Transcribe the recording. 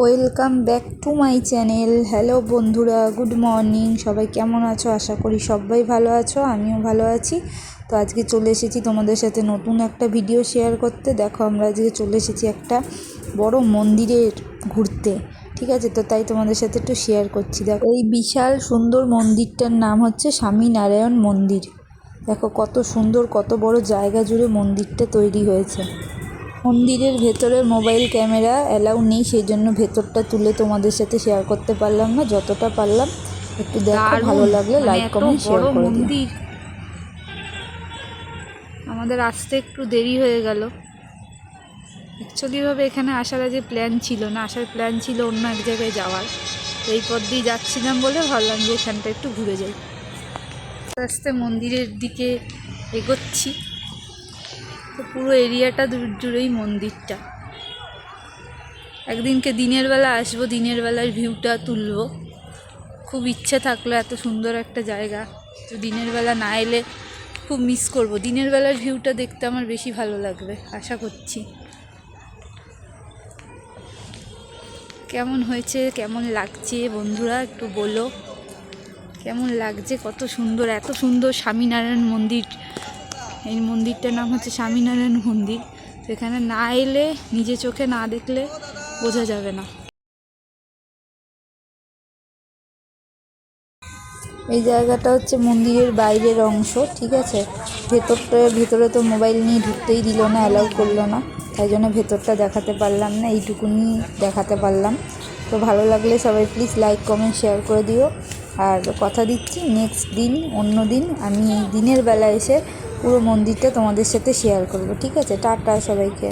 Welcome back to my channel. Hello বন্ধুরা, good morning. সবাই কেমন আছো? আশা করি সবাই ভালো আছো, আমিও ভালো আছি। তো আজকে চলে এসেছি তোমাদের সাথে নতুন একটা ভিডিও শেয়ার করতে। দেখো, আমরা আজকে চলে এসেছি একটা বড় মন্দিরে ঘুরতে, ঠিক আছে? তো তাই তোমাদের সাথে একটু শেয়ার করছি। দেখো, এই বিশাল সুন্দর মন্দিরটার নাম হচ্ছে স্বামীনারায়ণ মন্দির। দেখো, কত সুন্দর, কত বড় জায়গা জুড়ে মন্দিরটা তৈরি হয়েছে। মন্দিরের ভেতরে মোবাইল ক্যামেরা অ্যালাউ নেই সেই জন্য ভেতরটা তুলে তোমাদের সাথে শেয়ার করতে পারলাম না যতটা পারলাম। একটু দেখো ভালো লাগলে লাইক কমেন্ট শেয়ার করে মন্দির। আমাদের আসতে একটু দেরি হয়ে গেল। অ্যাকচুয়ালিভাবে এখানে আসার যে প্ল্যান ছিল না আসার প্ল্যান ছিল অন্য এক জায়গায় যাওয়ার। তো এই পথ দিয়ে যাচ্ছিলাম বলে ভাবলাম যে এখানটা একটু ঘুরে যাই। আস্তে আস্তে মন্দিরের দিকে এগোচ্ছি। তো পুরো এরিয়াটা দূর জুড়েই মন্দিরটা। একদিনকে দিনের বেলা আসব, দিনের বেলার ভিউটা তুলবো। খুব ইচ্ছে থাকল এত সুন্দর একটা জায়গা। তো দিনের বেলা না এলে খুব মিস করব। দিনের বেলার ভিউটা দেখতে আমার বেশি ভালো লাগবে, আশা করছি। কেমন হয়েছে, কেমন লাগছে বন্ধুরা একটু বলো। কেমন লাগছে, কত সুন্দর, এত সুন্দর স্বামীনারায়ণ মন্দির এই মন্দিরটার নাম হচ্ছে স্বামীনারায়ণ মন্দির। সেখানে না এলে, নিজে চোখে না দেখলে বোঝা যাবে না। এই জায়গাটা হচ্ছে মন্দিরের বাইরের অংশ, ঠিক আছে? ভেতরটা, ভেতরে তো মোবাইল নিয়ে ঢুকতেই দিল না অ্যালাউ করল না। তাই জন্য ভেতরটা দেখাতে পারলাম না, এইটুকুনি দেখাতে পারলাম। তো ভালো লাগলে সবাই প্লিজ লাইক কমেন্ট শেয়ার করে দিও। আর কথা দিচ্ছি নেক্সট দিন, অন্য দিন, আমি দিনের বেলা এসে পুরো মন্দিরটা তোমাদের সাথে শেয়ার করব ঠিক আছে? টাটা সবাইকে।